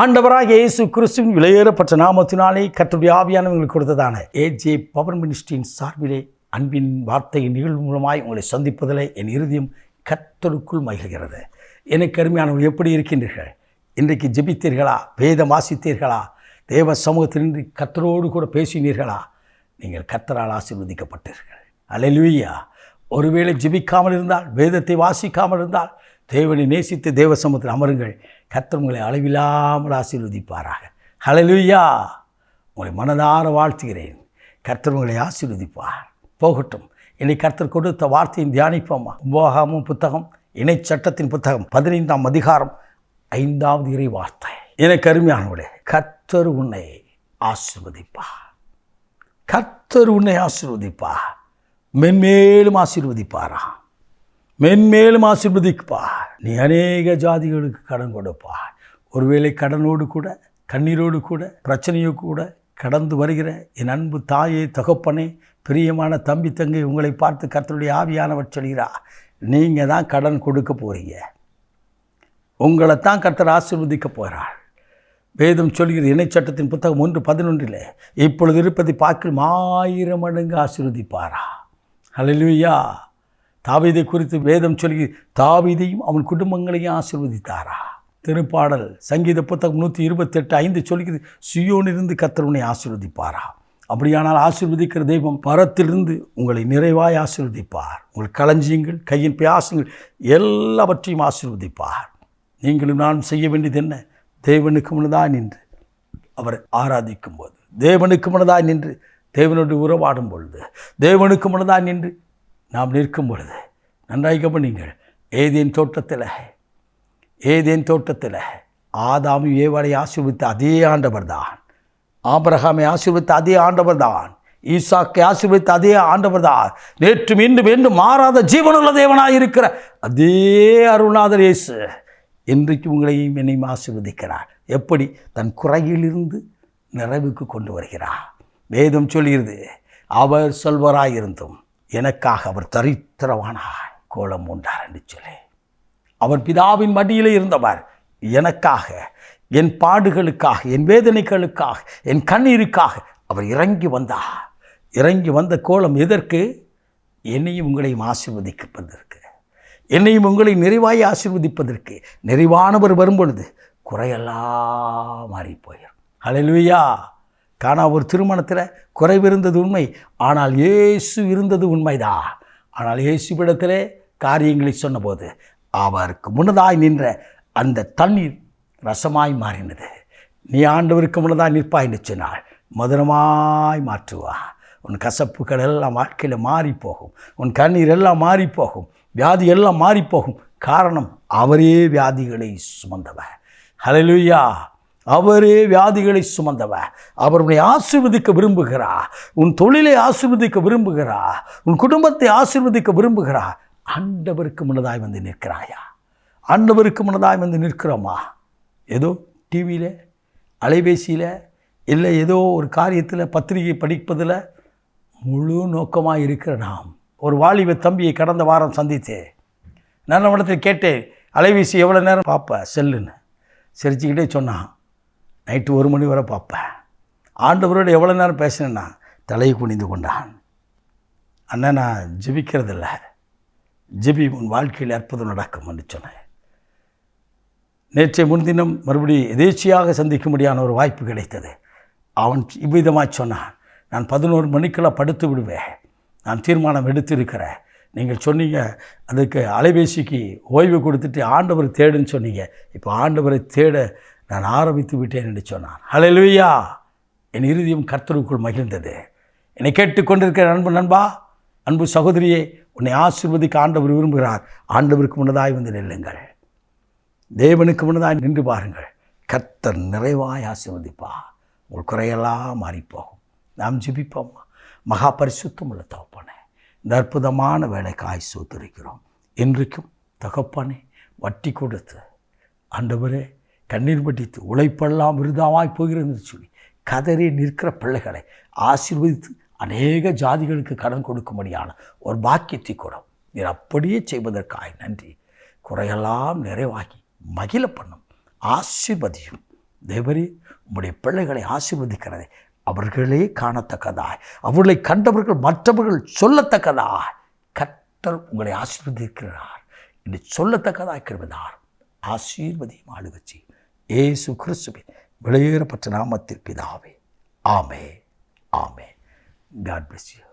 ஆண்டவராக இயேசு கிறிஸ்துவின் விலையேறப்பட்ட நாமத்தினாலே கற்றுடைய ஆவியானவங்களுக்கு கொடுத்ததான ஏஜே பவர் மினிஸ்ட்ரியின் சார்பிலே அன்பின் வார்த்தையின் நிகழ்வு மூலமாய் உங்களை சந்திப்பதில் என் இறுதியும் கத்தருக்குள் மகிழ்கிறது. எனக்கு அருமையானவர்கள் எப்படி இருக்கின்றீர்கள்? இன்றைக்கு ஜெபித்தீர்களா? வேதம் வாசித்தீர்களா? தேவ சமூகத்தினின்று கத்தரோடு கூட பேசினீர்களா? நீங்கள் கத்தரால் ஆசீர்வதிக்கப்பட்டீர்கள். அல்லேலூயா ஒருவேளை ஜெபிக்காமல் இருந்தால் வேதத்தை வாசிக்காமல் இருந்தால் தேவனை நேசித்து தேவ சமூகத்தில் அமருங்கள். கர்த்தர் உங்களை அளவில்லாமல் ஆசீர்வதிப்பாராக. ஹலலுயா உங்களை மனதார வாழ்த்துகிறேன். கர்த்தர் உங்களை ஆசீர்வதிப்பார். போகட்டும். இனி கர்த்தர் கொடுத்த வார்த்தையின் தியானிப்போமா? உபோகமும் புத்தகம் இணை சட்டத்தின் புத்தகம் பதினைந்தாம் அதிகாரம் ஐந்தாவது இறை வார்த்தை எனக்கு அருமையானவளே கர்த்தர் உன்னை ஆசிர்வதிப்பா கர்த்தர் உன்னை ஆசிர்வதிப்பா மென்மேலும் ஆசீர்வதிப்பாரா மென்மேலும் ஆசிர்வதிப்பா நீ அநேக ஜாதிகளுக்கு கடன் கொடுப்பா. ஒருவேளை கடனோடு கூட கண்ணீரோடு கூட பிரச்சனையோ கூட கடந்து வருகிற என் அன்பு தாயே தகப்பனே பிரியமான தம்பி தங்கை உங்களை பார்த்து கர்த்தருடைய ஆவியானவர் சொல்கிறா நீங்கள் தான் கடன் கொடுக்க போகிறீங்க உங்களை தான் கர்த்தர் ஆசிர்வதிக்க போகிறாள் வேதம் சொல்கிற இணைச்சட்டத்தின் புத்தகம் ஒன்று பதினொன்றில் இப்பொழுது இருப்பதை பார்க்கலும் ஆயிரம் மடங்கு ஆசிர்வதிப்பாரா. ஹalleluya. தாவீதை குறித்து வேதம் சொல்லி தாவீதையும் அவன் குடும்பங்களையும் ஆசிர்வதித்தாரா? திருப்பாடல் சங்கீத புத்தகம் நூற்றி இருபத்தெட்டு ஐந்து சொல்கிறது சுயோனிலிருந்து கத்தருனை ஆசிர்வதிப்பாரா? அப்படியானால் ஆசிர்வதிக்கிற தெய்வம் பரத்திலிருந்து உங்களை நிறைவாய் ஆசீர்வதிப்பார். உங்கள் களஞ்சியங்கள் கையின் பியாசங்கள் எல்லாவற்றையும் ஆசிர்வதிப்பார். நீங்களும் நான் செய்ய வேண்டியது என்ன? தேவனுக்கு முன்னதாக நின்று அவரை ஆராதிக்கும் போது தேவனுக்கு முன்னதாக நின்று தேவனோடு உறவாடும் பொழுது தேவனுக்கு முன்னதாக நின்று நாம் நிற்கும் பொழுது நன்றாய் கவனிங்கள் ஏதேன் தோட்டத்தில் ஏதேன் தோட்டத்தில் ஆதாமி ஏவாளை ஆசிர்வித்த அதே ஆண்டவர் தான். ஆபரகாமை ஆசிர்வித்த அதே ஆண்டவர் தான். ஈசாக்கை ஆசிர்வித்த அதே ஆண்டவர் தான். நேற்று மீண்டும் மீண்டும் மாறாத ஜீவனுள்ள தேவனாக இருக்கிற அதே அருணாதர் இயேசு இன்றைக்கு உங்களையும் என்னையும் ஆசீர்வதிக்கிறார். எப்படி? தன் குறையிலிருந்து நிறைவுக்கு கொண்டு வருகிறார். வேதம் சொல்கிறது அவர் சொல்வராயிருந்தும் எனக்காக அவர் தரித்திரவானாய் கோலம் உண்டார் என்று சொல்லி. அவர் பிதாவின் மடியிலே இருந்தவர் எனக்காக என் பாடுகளுக்காக என் வேதனைகளுக்காக என் கண்ணீருக்காக அவர் இறங்கி வந்தார். இறங்கி வந்த கோலம் எதற்கு? என்னையும் உங்களையும் ஆசீர்வதிப்பதற்கு என்னையும் உங்களை நிறைவாய் ஆசீர்வதிப்பதற்கு நிறைவானவர் வரும்பொழுது குறையெல்லாம் மாறி போயிடும் ஹalleluya காணா ஒரு திருமணத்தில் குறைவிருந்தது உண்மை ஆனால் இயேசு இருந்தது உண்மைதான் ஆனால் இயேசுவிடத்திலே காரியங்களை சொன்னபோது அவருக்கு முன்னதாய் நின்ற அந்த தண்ணீர் ரசமாய் மாறினது. நீ ஆண்டவருக்கு முன்னதாக நிற்பாய் என்று சொன்னால் மதுரமாய் மாற்றுவா. உன் கசப்புகள் எல்லாம் வாழ்க்கையில் மாறி போகும் உன் கண்ணீர் எல்லாம் மாறி போகும் வியாதி எல்லாம் மாறி போகும் காரணம் அவரே வியாதிகளை சுமந்தவர். ஹலலுயா அவரே வியாதிகளை சுமந்தவர் அவர் உன்னை ஆசிர்வதிக்க விரும்புகிறார் உன் தொழிலை ஆசிர்வதிக்க விரும்புகிறார் உன் குடும்பத்தை ஆசீர்வதிக்க விரும்புகிறார் ஆண்டவருக்கு முன்னதாய் வந்து நிற்கிறாயா? ஆண்டவருக்கு முன்னதாய் வந்து நிற்கிறோமா? ஏதோ டிவியில் அலைபேசியில் இல்லை ஏதோ ஒரு காரியத்தில் பத்திரிகை படிப்பதில் முழு நோக்கமாக இருக்கிற நாம். ஒரு வாலிப தம்பியை கடந்த வாரம் சந்தித்தேன் நல்ல அவனிடத்தில் கேட்டேன் அலைபேசி எவ்வளோ நேரம்? பார்ப்பேன் செல்லுன்னு. சிரிச்சுக்கிட்டே சொன்னான். நைட்டு ஒரு மணி வரை பார்ப்பேன். ஆண்டவரோடு எவ்வளோ நேரம் பேசினேன்னா தலையை குனிந்து கொண்டான். அண்ணன் நான் ஜெபிக்கிறதில்ல. ஜெபி உன் வாழ்க்கையில் அற்புதம் நடக்கும் என்று சொன்னேன். நேற்றைய முன்தினம் மறுபடியும் எதேச்சியாக சந்திக்கும்படியான ஒரு வாய்ப்பு கிடைத்தது. அவன் இவ்விதமாக சொன்னான் நான் பதினோரு மணிக்கெல்லாம் படுத்து விடுவேன். நான் தீர்மானம் எடுத்திருக்கிறேன். நீங்கள் சொன்னீங்க அதுக்கு அலைபேசிக்கு ஓய்வு கொடுத்துட்டு ஆண்டவரை தேடுன்னு சொன்னீங்க. இப்போ ஆண்டவரை தேட நான் ஆரம்பித்து விட்டேன் என்று சொன்னார். ஹalleluya! என் இறுதியும் கர்த்தருக்குள் மகிழ்ந்தது. என்னை கேட்டுக்கொண்டிருக்கிற அன்பு நண்பா அன்பு சகோதரியே உன்னை ஆசீர்வதிக்க ஆண்டவர் விரும்புகிறார். ஆண்டவருக்கு முன்னதாய் வந்து நில்லுங்கள். தேவனுக்கு முன்னதாய் நின்று பாருங்கள். கர்த்தர் நிறைவாய் ஆசிர்வதிப்பா உங்கள் குறையெல்லாம் மாறிப்போகும். நாம் ஜிபிப்போம். மகா பரிசுத்தம் உள்ள தகப்பானே இந்த அற்புதமான வேலைக்காய் சூத்திருக்கிறோம். இன்றைக்கும் தகப்பானே வட்டி கொடுத்து ஆண்டவரே கண்ணீர் பட்டித்து உழைப்பெல்லாம் விருதாமாய் போகிறது சொல்லி கதறி நிற்கிற பிள்ளைகளை ஆசீர்வதித்து அநேக ஜாதிகளுக்கு கடன் கொடுக்கும்படியான ஒரு பாக்கியத்தை கொடும் நீர் அப்படியே செய்வதற்காய் நன்றி. குறையெல்லாம் நிறைவாகி மகிழ பண்ணும். ஆசீர்வதியும். தேவரே உம்முடைய பிள்ளைகளை ஆசீர்வதிக்கிறதை அவர்களே காணத்தக்கதாய். அவர்களை கண்டவர்கள் மற்றவர்கள் சொல்லத்தக்கதாய். கட்டர் உங்களை ஆசீர்வதிக்கிறார். என்று சொல்லத்தக்கதாய் கிருபதார் ஆசீர்வதியும் ஆளுகச்சி ஏசு கிறிஸ்துவின் வெளியேறப்பட்ட நாமத்தில் பிதாவே. ஆமே ஆமே காட் பிளஸ் யூ